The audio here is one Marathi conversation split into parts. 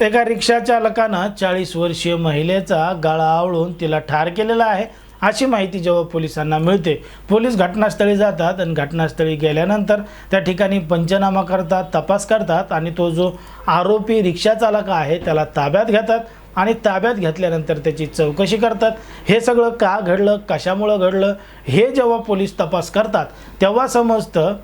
एका रिक्षा चालकानं चाळीस वर्षीय महिलेचा गाळा आवळून तिला ठार केलेला आहे अशी माहिती जेव्हा पोलिसांना मिळते. पोलीस घटनास्थळी जातात आणि घटनास्थळी गेल्यानंतर त्या ठिकाणी पंचनामा करतात तपास करतात आणि तो जो आरोपी रिक्षा चालक आहे त्याला ताब्यात घेतात आणि ताब्यात घेतल्यानंतर त्याची चौकशी करतात. हे सगळं का घडलं कशामुळं घडलं हे जेव्हा पोलीस तपास करतात तेव्हा समजतं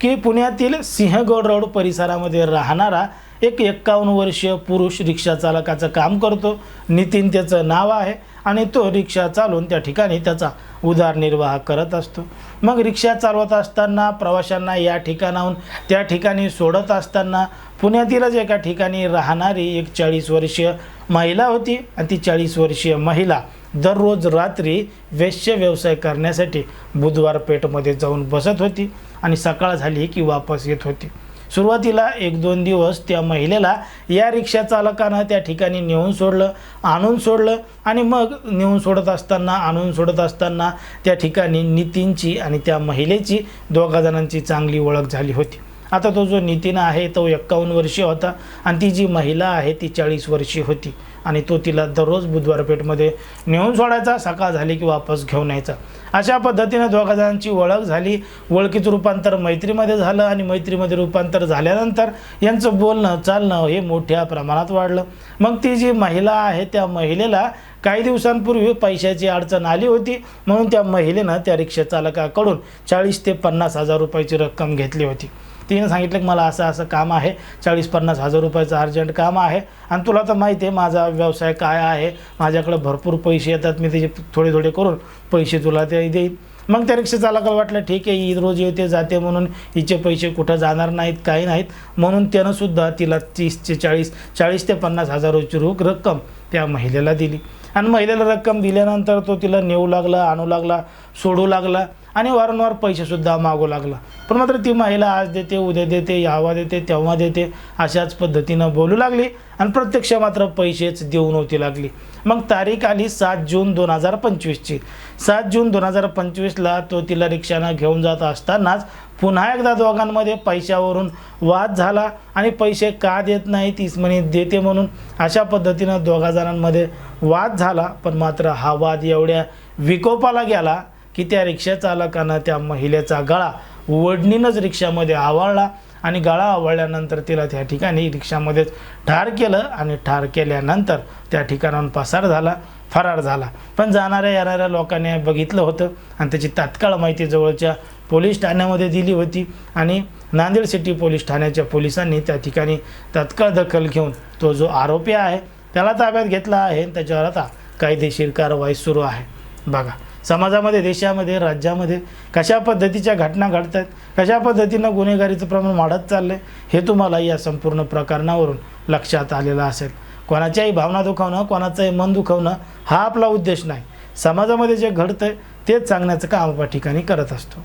की पुण्यातील सिंहगड रोड परिसरामध्ये राहणारा एक एक्कावन्न वर्षीय पुरुष रिक्षा चालकाचं काम करतो. नितीन त्याचं नाव आहे आणि तो रिक्षा चालवून त्या ठिकाणी त्याचा उदरनिर्वाह करत असतो. मग रिक्षा चालवत असताना प्रवाशांना या ठिकाणाहून त्या ठिकाणी सोडत असताना पुण्यातीलच एका ठिकाणी राहणारी एक चाळीस वर्षीय महिला होती आणि ती चाळीस वर्षीय महिला दररोज रात्री वेश्य व्यवसाय करण्यासाठी बुधवार पेठमध्ये जाऊन बसत होती आणि सकाळ झाली की वापस येत होती. सुरुवातीला एक दोन दिवस त्या महिलेला या रिक्षा चालकानं त्या ठिकाणी नेऊन सोडलं आणून सोडलं आणि मग नेऊन सोडत असताना आणून सोडत असताना त्या ठिकाणी नितीनची आणि त्या महिलेची दोघा जणांची चांगली ओळख झाली होती. आता तो जो नितीन आहे तो एक्कावन्न वर्षीय होता आणि ती जी महिला आहे ती चाळीस वर्षीय होती. आणि तो तिला दररोज बुधवार पेठमध्ये नेऊन सोडायचा सकाळ झाली की वापस घेऊन यायचा. अशा पद्धतीने दोघा ओळख झाली. ओळखीचं रूपांतर मैत्रीमध्ये झालं आणि मैत्रीमध्ये रूपांतर झाल्यानंतर यांचं बोलणं चालणं हे मोठ्या प्रमाणात वाढलं. मग ती जी महिला आहे त्या महिलेला काही दिवसांपूर्वी पैशाची अडचण आली होती. म्हणून त्या महिलेनं त्या रिक्षाचालकाकडून चाळीस ते पन्नास हजार रुपयाची रक्कम घेतली होती. तिने सांगितलं की मला असं असं काम आहे. चाळीस पन्नास हजार रुपयाचं अर्जंट काम आहे. आणि तुला तर माहिती आहे माझा व्यवसाय काय आहे? माझ्याकडं भरपूर पैसे येतात. मी त्याचे थोडे थोडे करून पैसे तुला ते देईन. मग त्या रिक्षाचालकाला वाटलं ठीक आहे ही रोज येते जाते म्हणून हिचे पैसे कुठं जाणार नाहीत काही नाहीत. म्हणून त्यानंसुद्धा तिला तीस ते चाळीस चाळीस ते पन्नास हजार रुपयाची रोख रक्कम त्या महिलेला दिली. आणि महिलेला रक्कम दिल्यानंतर तो तिला नेऊ लागला आणू लागला सोडू लागला आणि वारंवार पैसेसुद्धा मागू लागला. पण मात्र ती महिला आज देते उद्या देते यावा देते तेव्हा देते अशाच पद्धतीनं बोलू लागली आणि प्रत्यक्ष मात्र पैसेच देऊ नव्हती लागली. मग तारीख आली सात जून दोन हजार पंचवीसची. सात जून दोन हजार पंचवीसला तो तिला रिक्षानं घेऊन जात असतानाच पुन्हा एकदा दोघांमध्ये पैशावरून वाद झाला आणि पैसे का देत नाही तीस म्हणे देते म्हणून अशा पद्धतीनं दोघा जणांमध्ये वाद झाला. पण मात्र हा वाद एवढ्या विकोपाला गेला की त्या रिक्षा चालकानं त्या महिलेचा गळा वडणीनंच रिक्षामध्ये आवळला आणि गळा आवळल्यानंतर तिला त्या ठिकाणी रिक्षामध्येच ठार केलं आणि ठार केल्यानंतर त्या ठिकाणाहून पसार झाला फरार झाला. पण जाणाऱ्या येणाऱ्या लोकांनी बघितलं होतं आणि त्याची तात्काळ माहिती जवळच्या पोलीस ठाण्यामध्ये दिली होती आणि नांदेड सिटी पोलीस ठाण्याच्या पोलिसांनी त्या ठिकाणी तत्काळ दखल घेऊन तो जो आरोपी आहे त्याला ताब्यात घेतला आहे आणि त्याच्यावर आता कायदेशीर कारवाई सुरू आहे. बघा समाजामध्ये देशामध्ये राज्यामध्ये कशा पद्धतीच्या घटना घडत आहेत कशा पद्धतीनं गुन्हेगारीचं प्रमाण वाढत चाललं आहे हे तुम्हाला या संपूर्ण प्रकरणावरून लक्षात आलेलं असेल. कोणाच्याही भावना दुखावणं कोणाचंही मन दुखवणं हा आपला उद्देश नाही. समाजामध्ये जे घडतं आहे तेच सांगण्याचं काम आपण ठिकाणी करत असतो.